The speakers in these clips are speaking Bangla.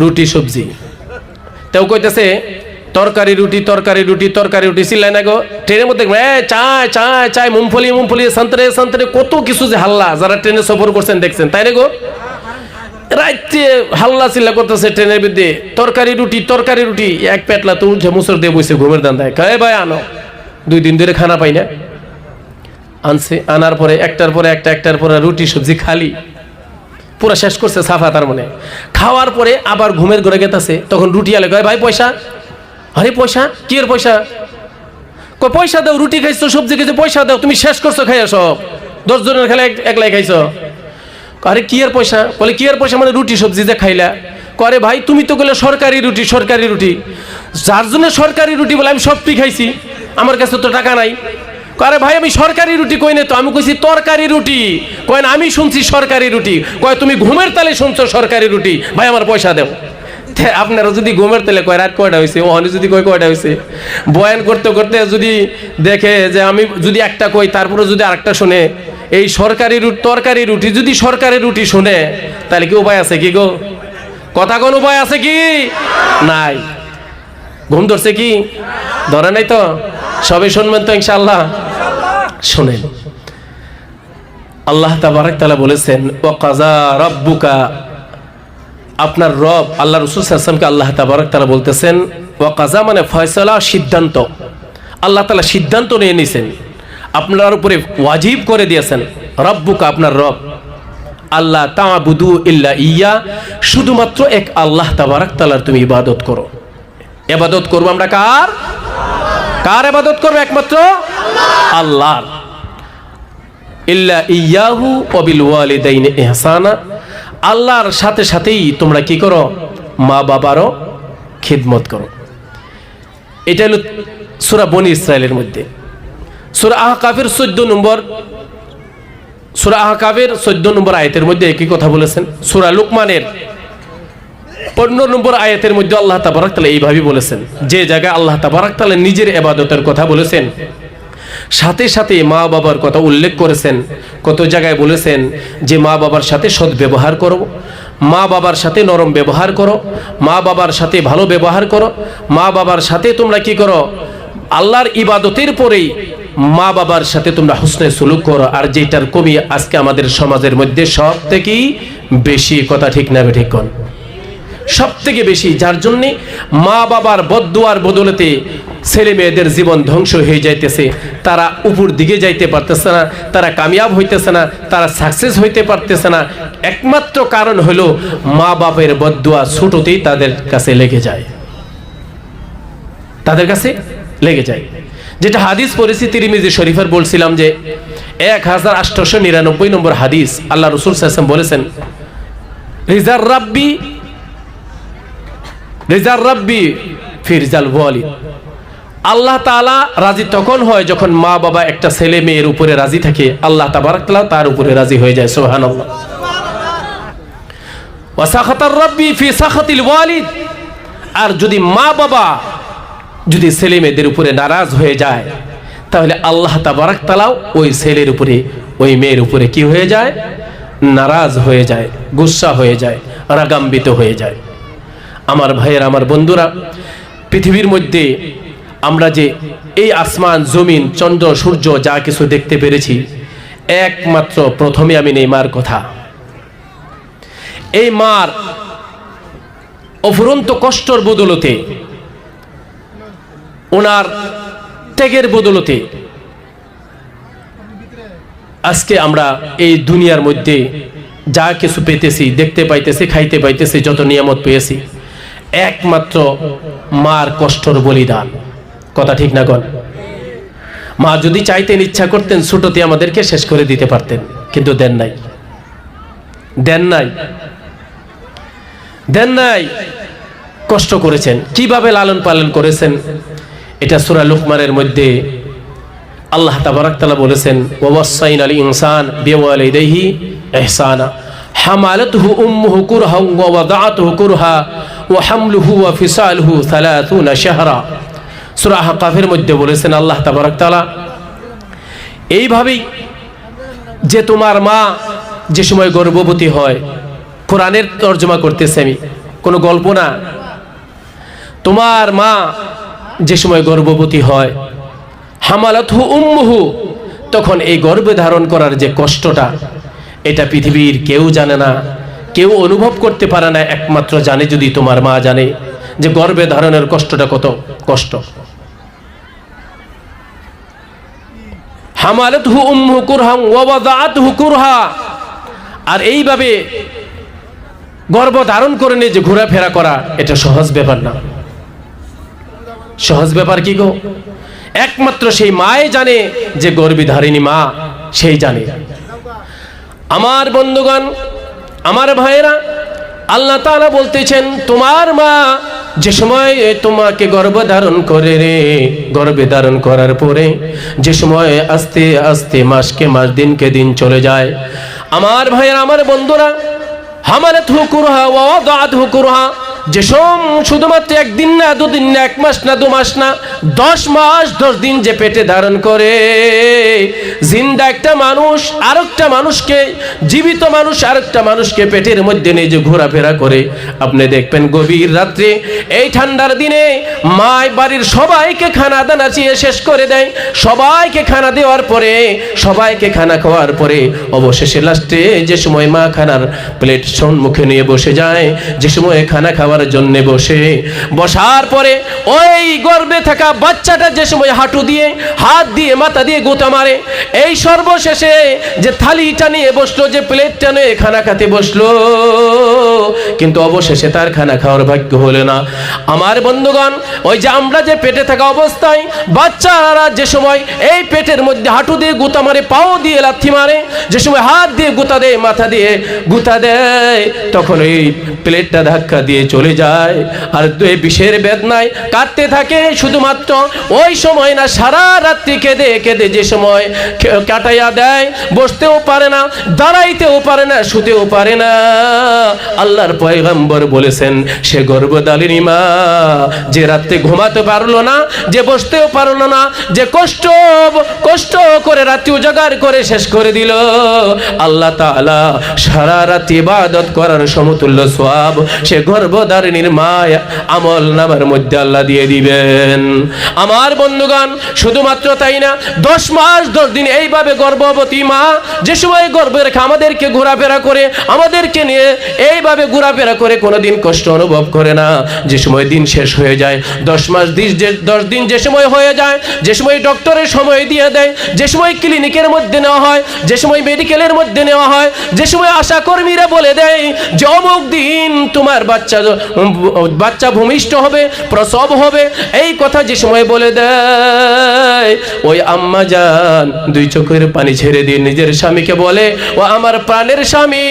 রুটি, সবজি। তেও কইতেছে, তরকারি রুটি তরকারি রুটি তরকারি রুটি। চিল্লাই না গো। ট্রেনের মধ্যে চায় চায় চায় মুমফলি মুমফলি সন্তরে সন্তরে, কত কিছু যে হাল্লা যারা ট্রেনে সফর করছেন, দেখছেন। তাই না গো? রাইতে হাল্লা চিল্লা করতেছে ট্রেনের বিদ্যে তরকারি রুটি তরকারি রুটি। এক পেটলা তো উঠে মুসর দিয়ে বসে ঘুমের দান দেয় কে ভাই, আনো। দুই দিন ধরে খানা পাই না। আনছে, আনার পরে, একটার পরে একটা, একটার পরে রুটি, সবজি খালি। পুরো শেষ করছে সাফা তার মনে। খাওয়ার পরে আবার ঘুমের ঘরে গেতাছে, তখন রুটি আলে কয়, ভাই, পয়সা? আরে, পয়সা? কি এর পয়সা? কয় পয়সা দাও, রুটি খাইছো, সবজি খাইছো, পয়সা দাও, তুমি শেষ করছ, খাইয়া সব। দশ জনের খেলে একলাই খাইছো। আরে, কি এর পয়সা? বলে, কি এর পয়সা মানে রুটি, সবজি যে খাইলা? করে ভাই, তুমি তো গেলে সরকারি রুটি সরকারি রুটি। যার জন্য সরকারি রুটি বলে আমি সবটি খাইছি, আমার কাছে তো টাকা নাই। আরে ভাই, আমি সরকারি রুটি কই না তো? আমি কইছি তরকারি রুটি। কয় না, আমি শুনছি সরকারি রুটি। কয়, তুমি ঘুমের তালে শুনছো সরকারি রুটি? ভাই, আমার পয়সা দেও। আপনারা যদি ঘুমের তেলে কয়, রাত কয়টা হয়েছে ওখানে যদি কয়, কয়টা হয়েছে বয়ান করতে করতে যদি দেখে যে আমি যদি একটা কই, তারপরে যদি আরেকটা শুনে, এই সরকারি রুট, তরকারি রুটি যদি সরকারি রুটি শুনে, তাহলে কি উপায় আছে কি গো? কথা কোন উপায় আছে কি? নাই। ঘুম ধরছে কি? ধরে নাই তো? সবে শুনবেন তো ইনশাল্লাহ শোনেন। আল্লাহ তাবারাক তাআলা বলেছেন ও কাজা রব্বুকা? আপনার রব, আল্লাহ রসুল আসলামকে আল্লাহ তাবারক তারা বলতেছেন ওয়াকাজা মানে ফয়সলা, সিদ্ধান্ত। আল্লাহ তালা সিদ্ধান্ত নিয়ে নিছেন। আপনার উপরে ওয়াজিব করে দিয়েছেন, রব্বুকা, আপনার রব। আল্লাহ তাবুদু ইল্লা ইয়া। শুধুমাত্র এক আল্লাহ তাবারক তালার তুমি ইবাদত করো। এবাদত করব আমরা কার? কার এবাদত করব একমাত্র? আল্লাহর। ইল্লা ইয়াহু আল্লাহর সাথে সাথেই তোমরা কি করো? মা বাবারও খিদমত করো। এটা হলো সুরা বনি ইসরায়েলের মধ্যে। সুরা আহ আহকাফের চোদ্দ নম্বর সুরা আহ আহকাবের চোদ্দ নম্বর আয়তের মধ্যে একই কথা বলেছেন। সুরা লুকমানের পনেরো নম্বর আয়াতের মধ্যে আল্লাহ তাবারাক তালা এইভাবেই বলেছেন, যে জায়গায় আল্লাহ তাবারাক তালা নিজের এবাদতের কথা বলেছেন, সাথে সাথে মা বাবার কথা উল্লেখ করেছেন, কত জায়গায় বলেছেন যে মা বাবার সাথে সৎ ব্যবহার করো, মা বাবার সাথে নরম ব্যবহার করো, মা বাবার সাথে ভালো ব্যবহার করো, মা বাবার সাথে তোমরা কি করো? আল্লাহর ইবাদতের পরেই মা বাবার সাথে তোমরা হুসনে সুলুক করো, আর যেটার কবি আজকে আমাদের সমাজের মধ্যে সব থেকেই বেশি কথা ঠিক না ঠিক কন? সব থেকে বেশি, যার জন্যে মা বাবার বদুয়ার বদলেতে ছেলে মেয়েদের জীবন ধ্বংস হয়ে যাইতেছে। তারা উপর দিকে যাইতে পারতেছে না, তারা কামিয়াব হইতেছে না, তারা সাকসেস হইতে পারতেছে না। একমাত্র কারণ হলো মা বাপের বদুয়া ছোটতেই তাদের কাছে লেগে যায়। তাদের কাছে লেগে যায়। যেটা হাদিস পরিস্থিতি তিরিমিজি শরীফের বলছিলাম যে, এক হাজার আটশোশো নিরানব্বই নম্বর হাদিস আল্লাহ রসুল সাহসাম বলেছেন, রিজার রাব্বি রেজার রব্বি ফিরজাল ওয়ালিদ। আল্লাহ তাআলা রাজি তখন হয় যখন মা বাবা একটা ছেলে মেয়ের উপরে রাজি থাকে, আল্লাহ তাবারাক তাআলা তার উপরে রাজি হয়ে যায় ওয়ালিদ। আর যদি মা বাবা যদি ছেলে মেয়েদের উপরে নারাজ হয়ে যায়, তাহলে আল্লাহ তাবারাক তাআলাও ওই ছেলের উপরে, ওই মেয়ের উপরে কি হয়ে যায়? নারাজ হয়ে যায়, গুসা হয়ে যায়, রাগাম্বিত হয়ে যায়। আমার ভাইয়ের, আমার বন্ধুরা, পৃথিবীর মধ্যে আমরা যে এই আসমান, জমিন, চন্দ্র, সূর্য যা কিছু দেখতে পেরেছি, একমাত্র প্রথমে আমি নেই মার কথা। এই মার অফুরন্ত কষ্টর বদলতে, ওনার ত্যাগের বদলতে আজকে আমরা এই দুনিয়ার মধ্যে যা কিছু পেতেছি, দেখতে পাইতেছি, খাইতে পাইতেছি, যত নিয়ামত পেয়েছি। একমাত্র মার কষ্টর বলিদান। কথা ঠিক না কন? মা যদি চাইতেন, ইচ্ছা করতেন, ছোটতে আমাদেরকে শেষ করে দিতে পারতেন, কিন্তু দেন নাই। দেন নাই। দেন নাই। কষ্ট করেছেন। কীভাবে লালন পালন করেছেন? এটা সুরা লুকমানের মধ্যে আল্লাহ তাবারাক তাআলা বলেছেন ওয়াসাইন আল ইনসান বিওয়ালিদাইহি ইহসানা। হামালাতুহু উম্মুহু কুরহা ওয়া ওয়াদাআতুহু কুরহা। ওয়া হামলুহু ওয়া ফিসালুহু 30 শাহরা। সূরা আহকাফের মধ্যে বলেছেন আল্লাহ তাবারাক তাআলা, এইভাবেই যে তোমার মা যে সময় গর্ভবতী হয়, কোরআনের তর্জমা করতেছি আমি, কোনো গল্প না। তোমার মা যে সময় গর্ভবতী হয়, হামালাতহু উম্মুহু, তখন এই গর্ভে ধারণ করার যে কষ্টটা, এটা পৃথিবীর কেউ জানে না। কেউ অনুভব করতে পারে না একমাত্র জানে যদি তোমার মা জানে যে গর্বে ধারণের কষ্টটা কত কষ্ট। আর এইভাবে গর্ভ ধারণ করে নিয়ে যে ঘোরাফেরা করা, এটা সহজ ব্যাপার না। সহজ ব্যাপার কি গো? একমাত্র সেই মায়ে জানে যে গর্বী ধারিণী মা, সেই জানে। আমার বন্ধুগণ আমার ভাইয়েরা, আল্লাহ তালা বলতেছেন, তোমার মা যে সময় তোমাকে গর্ভ ধারণ করে রে, গর্ভে ধারণ করার পরে যে সময় আস্তে আস্তে মাসকে মাস, দিনকে দিন চলে যায়, আমার ভাইয়েরা, আমার বন্ধুরা আমার থুকুর হা ও হুকুরহা হুকুর হুকুরহা যে সোম শুধুমাত্র একদিন না, দুদিন না, এক মাস না, দু মাস না, দশ মাস, দশ দিন যে পেটে ধারণ করে। জিন্দা একটা মানুষ, আরেকটা মানুষকে, জীবিত মানুষ আরেকটা মানুষকে পেটের মধ্যে নিয়ে যে ঘোরাফেরা করে। আপনি দেখবেন গভীর রাত্রে, এই ঠান্ডার দিনে মায় বাড়ির সবাইকে খানা দানা চিয়ে শেষ করে দেয়। সবাইকে খানা দেওয়ার পরে, সবাইকে খানা খাওয়ার পরে, অবশেষে লাস্টে যে সময় মা খানার প্লেট সম্মুখে নিয়ে বসে যায়, যে সময় খানা খাওয়ার জন্য বসে। বসার পরে ওই গর্বে থাকা বাচ্চাটা যে সময় হাঁটু দিয়ে, হাত দিয়ে, মাথা দিয়ে গোতা মারে, এই সর্বশেষে যে থালিটা নিয়ে বসল, যে প্লেটটা নিয়ে খানা খেতে বসল, কিন্তু অবশেষে তার খানা খাওয়ার ভাগ্য হলো না। আমার বন্ধুগণ, ওই যে আমরা যে পেটে থাকা অবস্থায়, বাচ্চারা যে সময় এই পেটের মধ্যে হাঁটু দিয়ে গুতা মারে, পাও দিয়ে লাথি মারে, যে সময় হাত দিয়ে গুতা দেয়, মাথা দিয়ে গুতা দেয়, তখন ওই প্লেটটা ধাক্কা দিয়ে চলে যায়। আর এই বিষের বেদনায় কাঁদতে থাকে শুধুমাত্র। ওই সময় না, সারা রাত্রি কেঁদে কেঁদে যে সময় কাটাইয়া দেয়, বসতেও পারে না, দাঁড়াইতেও পারে না, শুতেও পারে না। আল্লাহর পয়গম্বর বলেছেন, সে গর্ভদালিনী মা, যে রাত্রে ঘুমাতে পারল না, যে বসতেও পারল না, যে কষ্ট কষ্ট করে রাত্রি উজাগার করে শেষ করে দিল। আল্লাহ তাআলা সারা রাত্রি ইবাদত করার সমতুল্য সওয়াব সে গর্ভধারিণীর মা আমল নামার মধ্যে আল্লাহ দিয়ে দিবেন। আমার বন্ধুগণ, শুধুমাত্র তাই না, দশ মাস, দশ দিন এইভাবে গর্ভবতী মা, যে সময় গর্ভে রেখে আমাদেরকে ঘোরাফেরা করে, আমাদেরকে নিয়ে এইভাবে ঘোরাফেরা করে কোনোদিন কষ্ট অনুভব করে না। যে সময় দিন শেষ হয়ে যায়, দশ মাস দশ দিন যে সময় হয়ে যায়, যে সময় ডক্টরের সময় দিয়ে দেয়, যে সময় ক্লিনিকের মধ্যে নেওয়া হয়, যে সময় মেডিকেলের মধ্যে নেওয়া হয়, যে সময় আশা কর্মীরা বলে দেয় যে, অমুক দিন তোমার বাচ্চা বাচ্চা ভূমিষ্ঠ হবে, প্রসব হবে। এই কথা যে সময় বলে দেয়, ওই আম্মা যান, দুই চোখের পানি ছেড়ে দিয়ে নিজের স্বামীকে বলে, ও আমার প্রাণের স্বামী।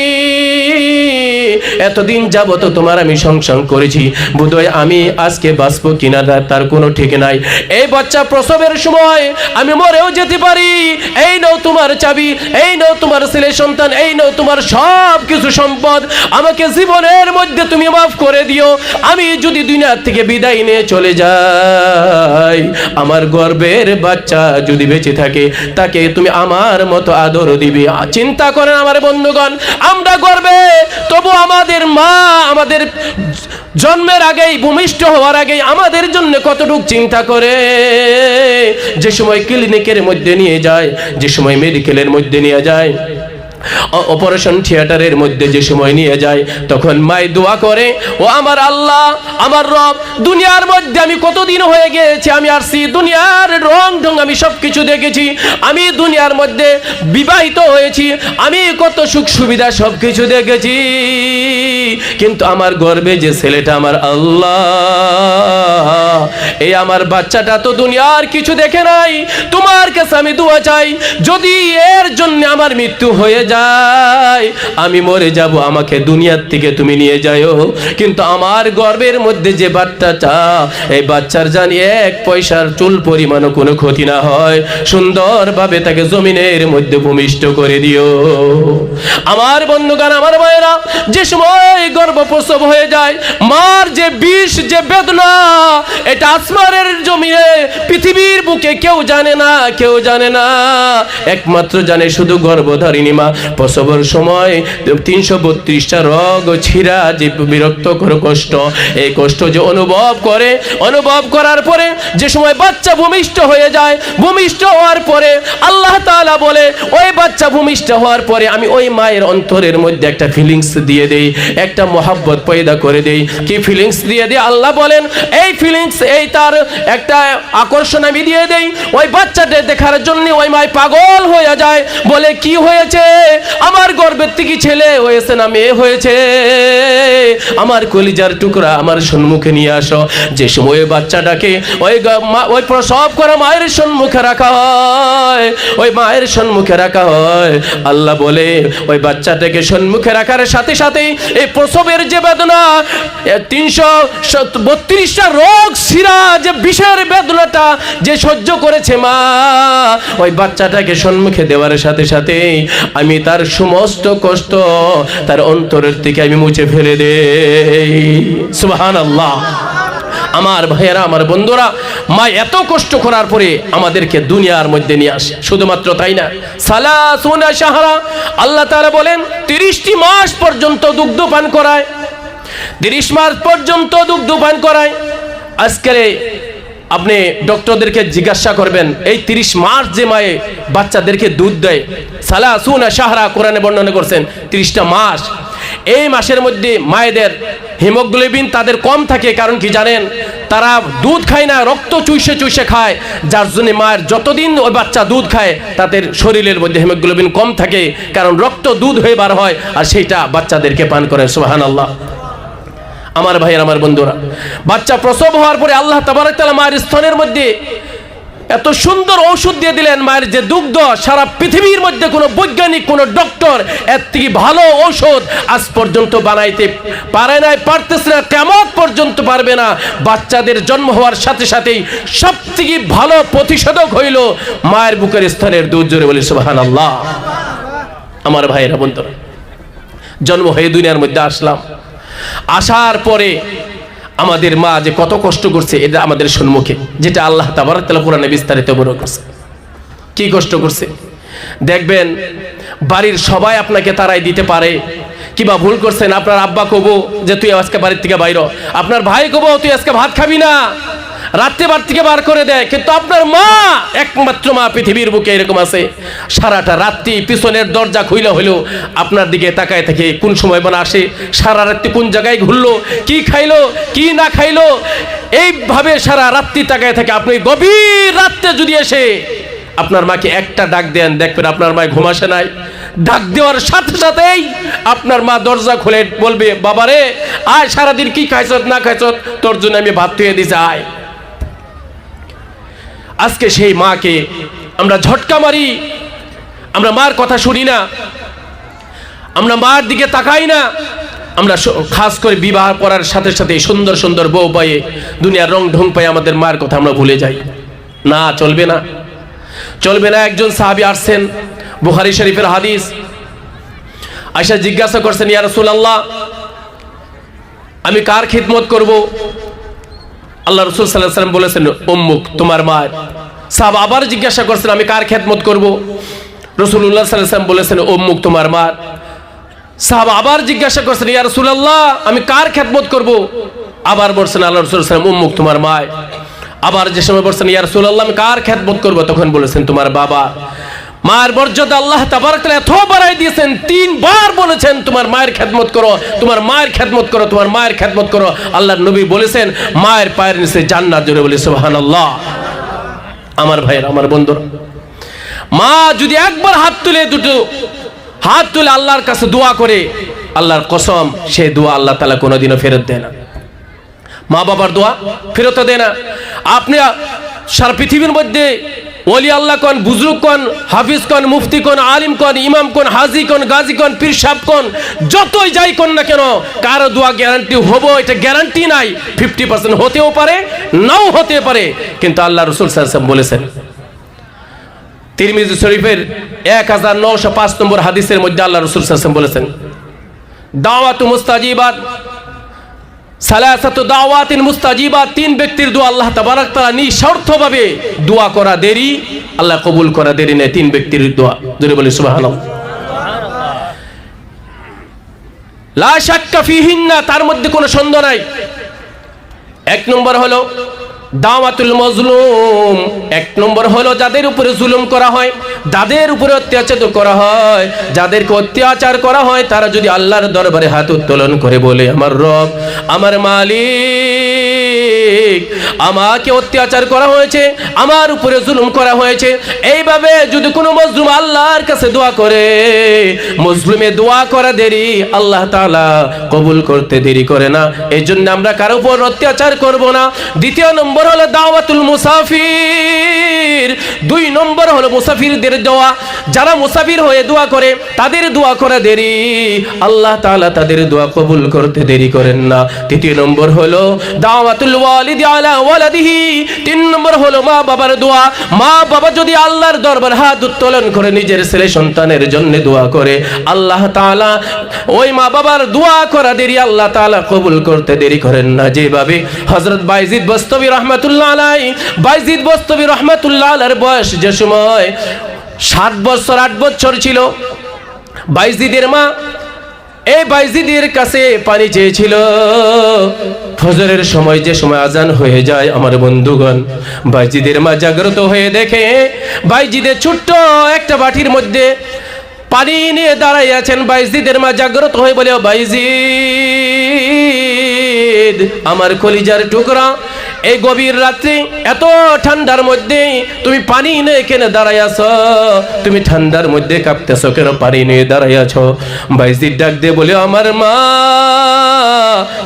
এতদিন যাবত তোমার আমি সংসার করেছি। বোধহয় আমি আজকে বাঁচবো কিনা তার কোনো ঠিক নাই। এই বাচ্চা প্রসবের সময় আমি মরেও যেতে পারি। এই নাও তোমার চাবি, এই নাও তোমার ছেলে সন্তান, এই নাও তোমার সব কিছু সম্পদ। আমাকে জীবনের মধ্যে তুমি মাফ করে দিও। আমি যদি দুনিয়ার থেকে বিদায় নিয়ে চলে যাই, আমার গর্বের বাচ্চা যদি বেঁচে থাকে, তাকে তুমি আমার মতো আদর দিবে। চিন্তা করেন আমার বন্ধুগণ, আমরা গর্বে, তবু আমাদের মা আমাদের জন্মের আগেই, ভূমিষ্ঠ হওয়ার আগেই আমাদের জন্য কতটুক চিন্তা করে? যে সময় ক্লিনিকের মধ্যে নিয়ে যায়, যে সময় মেডিকেলের মধ্যে নিয়ে যায় অপারেশন থিয়েটারের মধ্যে যে সময় নিয়ে যায়, তখন মাই দোয়া করে, ও আমার আল্লাহ, আমার রব, দুনিয়ার মধ্যে আমি কতদিন হয়ে গেছে আমি আসছি দুনিয়ার আমি সব কিছু দেখেছি, আমি দুনিয়ার মধ্যে বিবাহিত হয়েছি, আমি কত সুখ সুবিধা সব কিছু দেখেছি। কিন্তু আমার গর্বে যে ছেলেটা আমার আল্লাহ। এই আমার বাচ্চাটা তো দুনিয়ার কিছু দেখে নাই। তোমার কাছে আমি দোয়া চাই, যদি এর জন্য আমার মৃত্যু হয়ে যায়, আমি মরে যাব, আমাকে দুনিয়ার থেকে তুমি নিয়ে যাও কিন্তু আমার গর্বের মধ্যে যে বাচ্চাটা, এই বাচ্চার জানি এক পয়সার চুল পরিমাণও কোনো ক্ষতি না হয়। সুন্দরভাবে তাকে জমিনের মধ্যে ভূমিষ্ঠ করে দিও। আমার বন্ধুগান আমার ভাইয়েরা, যে সময় এই গর্ভ প্রসব হয়ে যায়। মার যে বিষ, যে বেদনা, এটা আসমানের জমিনে, পৃথিবীর বুকে কেউ জানে না, কেউ জানে না। একমাত্র জানে শুধু গর্ভধারিণী মা। প্রসবের সময় তিনশো বত্রিশটা রোগ, ছিঁড়া যে বিরক্তকর কষ্ট। এই কষ্ট যে অনুভব করে, অনুভব করার পরে যে সময় বাচ্চা ভূমিষ্ঠ হয়ে যায়, ভূমিষ্ঠ হওয়ার পরে আল্লাহ তাআলা বলে, ওই বাচ্চা ভূমিষ্ঠ হওয়ার পরে আমি ওই মায়ের অন্তরের মধ্যে একটা ফিলিংস দিয়ে দেই। একটা মহাব্বত পয়দা করে দেই। কি ফিলিংস দিয়ে দেই? আল্লাহ বলেন, এই ফিলিংস এই তার একটা আকর্ষণ আমি দিয়ে দেই। ওই বাচ্চাটা দেখার জন্য ওই মায় পাগল হয়ে যায়। বলে, কি হয়েছে? আমার গর্বের থেকে ছেলে হয়েছে না মেয়ে হয়েছে? আমার কলিজার টুকরা আমার সম্মুখে নিয়ে আসো। যে সময় বাচ্চাটাকে ওই ওই প্রসব করা মায়ের সম্মুখে রাখা হয়, ওই মায়ের সম্মুখে রাখা হয়। আল্লাহ বলে, ওই বাচ্চাটাকে সম্মুখে রাখার সাথে সাথেই এই প্রসবের যে বেদনা তিনশো বত্রিশটা রোগ শিরা যে বিষের বেদনাটা যে সহ্য করেছে মা, ওই বাচ্চাটাকে সম্মুখে দেওয়ার সাথে সাথে আমি তার সমস্ত কষ্ট তার অন্তরের থেকে আমি মুছে ফেলে দেই। সুবহান আল্লাহ আমার ভাইয়েরা, আমার বন্ধুরা, মা এত কষ্ট করার পরে আমাদেরকে দুনিয়ার মধ্যে নিয়ে আসে। শুধুমাত্র তাই না? সালা সোনা সাহারা আল্লাহ তারা বলেন, তিরিশটি মাস পর্যন্ত দুগ্ধ পান করায়। তিরিশ মাস পর্যন্ত দুগ্ধ পান করায়। আজকের আপনি ডক্টরদেরকে জিজ্ঞাসা করবেন, এই তিরিশ মাস যে মায়ে বাচ্চাদেরকে দুধ দেয় সালা সুনা সাহারা কোরআনে বর্ণনা করছেন, তিরিশটা মাস এই মাসের মধ্যে মায়েদের হিমোগ্লোবিন তাদের কম থাকে, কারণ কি জানেন? তারা দুধ খায় না, রক্ত চুইসে চুইসে খায়। যার জন্য মায়ের যতদিন ওই বাচ্চা দুধ খায়, তাদের শরীরের মধ্যে হিমোগ্লোবিন কম থাকে, কারণ রক্ত দুধ হয়ে বার হয়, আর সেইটা বাচ্চাদেরকে পান করে সুবাহান আল্লাহ আমার ভাইয়ের, আমার বন্ধুরা, বাচ্চা প্রসব হওয়ার পরে আল্লাহ তাআলা মায়ের স্তনের মধ্যে এত সুন্দর ঔষধ দিয়ে দিলেন মায়ের যে দুগ্ধ, সারা পৃথিবীর মধ্যে কোনো বৈজ্ঞানিক, কোনো ডক্টর এর থেকে ভালো ঔষধ আজ পর্যন্ত বানাইতে পারে নাই, পারতেছে না, কেমন পর্যন্ত পারবে না। বাচ্চাদের জন্ম হওয়ার সাথে সাথেই সব থেকে ভালো প্রতিষেধক হইল মায়ের বুকের স্থানের দুধ। জোরে বলি সুবাহান আল্লাহ আমার ভাইয়েরা, বন্ধুরা, জন্ম হয়ে দুনিয়ার মধ্যে আসলাম। আসার পরে আমাদের মা যে কত কষ্ট করছে, এটা আমাদের সম্মুখে, যেটা আল্লাহ কোরআনে বিস্তারিত বড় করছে। কি কষ্ট করছে? দেখবেন, বাড়ির সবাই আপনাকে তারাই দিতে পারে। কিবা ভুল করছেন, আপনার আব্বা কবো যে, তুই আজকে বাড়ির থেকে বাইর আপনার ভাই কবো, তুই আজকে ভাত খাবি না। রাত্রে বার থেকে বার করে দেয়, কিন্তু আপনার মা, একমাত্র মা পৃথিবীর বুকে এরকম আছে। সারাটা রাত্রি পিছনের দরজা খুইলে হইল, আপনার দিকে তাকায় থেকে, কোন সময় মানে আসে, সারা রাত্রি কোন জায়গায় ঘুরলো, কি খাইলো, কি না খাইলো, এইভাবে সারা রাত্রি তাকায় থাকে। আপনি গভীর রাত্রে যদি এসে আপনার মাকে একটা ডাক দেন, দেখবেন আপনার মায় ঘুমাসে নাই। ডাক দেওয়ার সাথে সাথেই আপনার মা দরজা খুলে বলবে, বাবারে, আয় সারাদিন কি খাইছত না খাইছত তোর জন্য আমি ভাত তুয়ে দিছি, আয়। আজকে সেই মাকে আমরা ঝটকা মারি। আমরা মার কথা শুনি না। আমরা মার দিকে তাকাই না। আমরা খাস করে বিবাহ করার সাথে সাথে সুন্দর সুন্দর বউ পায়ে, দুনিয়ার রং ঢং পায়ে আমাদের মার কথা আমরা ভুলে যাই। না, চলবে না। চলবে না, একজন সাহাবি আসছেন, বুখারি শরীফের হাদিস। আয়সা জিজ্ঞাসা করছেন, ইয়া রাসূলুল্লাহ, আমি কার খিদমত করব? আল্লাহ রসুল সাল্লাহ সাল্লাম বলেছেন, উম্মুক, তোমার মায়ের সাহাব আবার জিজ্ঞাসা করছেন, আমি কার খেদমত করব? রসুল্লাহ সাল্লাহ সাল্লাম বলেছেন, উম্মুক, তোমার মার। সাহাব আবার জিজ্ঞাসা করছেন, ইয়া রাসূলুল্লাহ, আমি কার খেদমত করব? আবার বলছেন, আল্লাহ রসুল সাল্লাম উম্মুক, তোমার মায়। আবার যে সময় বলছেন, ইয়া রাসূলুল্লাহ, আমি কার খেদমত করব? তখন বলেছেন, তোমার বাবা। মায়ের মর্যাদা আল্লাহ তাবারক তাআলা এত বাড়াই দিয়েছেন, তিনবার বলেছেন, তোমার মায়ের খেদমত করো, তোমার মায়ের খেদমত করো, তোমার মায়ের খেদমত করো। আল্লাহর নবী বলেছেন, মায়ের পায়ের নিচে জান্নাত জুড়ে বলে, সুবহানাল্লাহ। আমার ভাইয়ের, আমার বন্ধুরা, মা যদি একবার হাত তুলে দুটো, হাত তুলে আল্লাহর কাছে দোয়া করে, আল্লাহর কসম, সে দোয়া আল্লাহ তালা কোনোদিনও ফেরত দেয় না। মা বাবার দোয়া ফেরত দেয় না। আপনি সারা পৃথিবীর মধ্যে ওলি আল্লাহ কন বুজরুক কন, হাফিজ কন, মুফতি কন, আলিম কন, ইমাম কন, হাজি কন, গাজী কন, পীর সাহেব কন, যতই যাই কন না কেন, কারও দোয়া গ্যারান্টি হব, এটা গ্যারান্টি নাই। ফিফটি পার্সেন্ট হতেও পারে, নাও হতে পারে, কিন্তু আল্লাহ রসুল সাল্লাম বলেছেন। তিরমিজি শরীফের এক হাজার নশো পাঁচ নম্বর হাদিসের মধ্যে আল্লাহ রসুল সাল্লাম বলেছেন, দাওয়াত মুস্তাজিবাত সালাসাতু দাওয়াতিন মুস্তাজিবাত তিন ব্যক্তির দোয়া আল্লাহ তাবারাক তাআলা নিঃস্বার্থভাবে দোয়া করা দেরি, আল্লাহ কবুল করা দেরি নেই তিন ব্যক্তির দোয়া। জোরে বলি, সুবহানাল্লাহ। লা শাক্কা ফিহিন্না, তার মধ্যে কোনো সন্দেহ নাই। এক নম্বর হলো দাওয়াতুল মজলুম। এক নম্বর হলো যাদের উপরে জুলুম করা হয়, যাদের উপরে অত্যাচার করা হয়, যাদেরকে অত্যাচার করা হয়, তারা যদি আল্লাহর দরবারে হাত উত্তোলন করে বলে, আমার রব, আমার মালিক, আমাকে অত্যাচার করা হয়েছে, আমার উপরে জুলুম করা হয়েছে। এইভাবে যদি কোনো মজলুম আল্লাহর কাছে দোয়া করে, মজলুমে দোয়া করা দেরি, আল্লাহ তাআলা কবুল করতে দেরি করে না। এই জন্য আমরা কারও উপর অত্যাচার করব না। দ্বিতীয় নম্বর হলো দাওয়াতুল মুসাফির। দুই নম্বর হলো মুসাফিরদের দোয়া। যারা মুসাফির হয়ে দোয়া করে, তাদের দোয়া করা দেরি। আল্লাহ তাআলা তাদের দোয়া কবুল করতে দেরি করেন না। তৃতীয় নম্বর হলো দাওয়াতুল ওয়ালিদি আলা ওয়ালাদিহি। তিন নম্বর হলো মা বাবার দোয়া। মা বাবা যদি আল্লাহর দরবার হাত উত্তোলন করে, নিজের ছেলে সন্তানের জন্য দোয়া করে, আল্লাহ তাআলা ওই মা বাবার দোয়া করা দেরি, আল্লাহ তাআলা কবুল করতে দেরি করেন না। যেভাবে হযরত বাইজিদ বস্তবী রহমাতুল্লাহ আলাই। বাইজিদ বস্তবী রহমাতুল্লাহ আলার বয়স যে সময় সাত বছর, আট বছর ছিল। বাইজিদের মা এই বাইজিদের কাছে পানি চেয়েছিল। ফজরের সময় যে সময় আজান হয়ে যায়, আমার বন্ধুগণ, বাইজিদের মা জাগ্রত হয়ে দেখে বাইজিদের ছোট্ট একটা বাটির মধ্যে পানি নিয়ে দাঁড়াই আছেন। বাইজিদের মা জাগ্রত হয়ে বলে, "ও বাইজিদ, আমার কলিজার টুকরা এই গভীর রাত্রি, এত ঠান্ডার মধ্যে তুমি পানি নিয়ে কেন দাঁড়াই আছো। তুমি ঠান্ডার মধ্যে কাঁপতেছো কেন? পানি নিয়ে দাঁড়াই আছো। বাইজির ডাক দিয়ে বলে, আমার মা,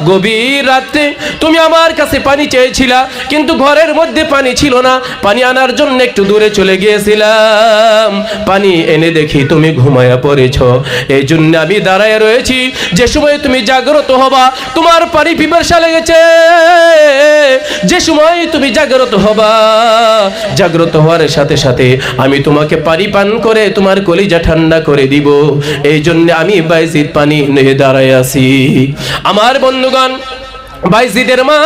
গভীর রাত্রে তুমি আমার কাছে পানি চেয়েছিলা, কিন্তু ঘরের মধ্যে পানি ছিল না। পানি আনার জন্য একটু দূরে চলে গিয়েছিলাম। পানি এনে দেখি তুমি ঘুমায়া পড়েছ। এই জন্য আমি দাঁড়ায় রয়েছি। যে সময় তুমি জাগ্রত হবা, তোমার পানি পিপাসা লেগেছে। যে সময় তুমি জাগ্রত হবা, জাগ্রত হওয়ার সাথে সাথে আমি তোমাকে পানি পান করে তোমার কলিজা ঠান্ডা করে দিব। এই জন্য আমি বাইজিদ পানি নিয়ে দাঁড়ায় আছি। আমার বন্ধুগণ, বাইজিদের মা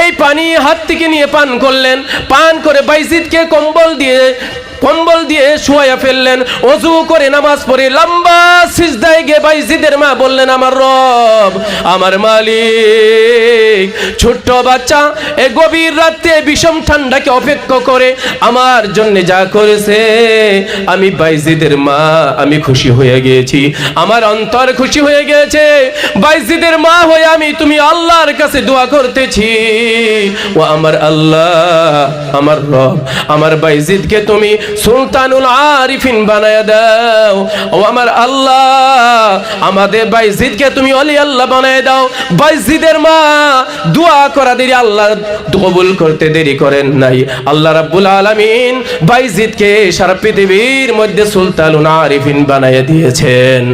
এই পানি হাত থেকে নিয়ে পান করলেন। পান করে বাইজিদকে কম্বল দিয়ে কম্বল দিয়ে শুয়াইয়া ফেললেন, অজু করে নামাজ পড়ে লম্বা সিজদায় গিয়ে বাইজিদের মা বললেন, আমার রব, আমার মালিক, ছোট্ট বাচ্চা, এ গভীর রাতে বিষম ঠান্ডাকে অপেক্ষা করে আমার জন্য যা করেছে, আমি বাইজিদের মা, আমি খুশি হয়ে গিয়েছি, আমার অন্তর খুশি হয়ে গিয়েছে বাইজিদের মা হয়ে আমি তুমি আল্লাহর কাছে দোয়া করতেছি, ও আমার আল্লাহ, আমার রব, আমার বাইজিদকে তুমি সুলতানুল আরিফিন বানায় দাও। ও আমার আল্লাহ, আমাদের বাইজিদকে তুমি অলি আল্লাহ বানায় দাও। বাইজিদের মা, দোয়া করা দেরি, আল্লাহ কবুল করতে দেরি করেন নাই। আল্লাহ রাব্বুল আলামিন বাইজিদকে সারা পৃথিবীর মধ্যে সুলতানুল আরিফিন বানায় দিয়েছেন।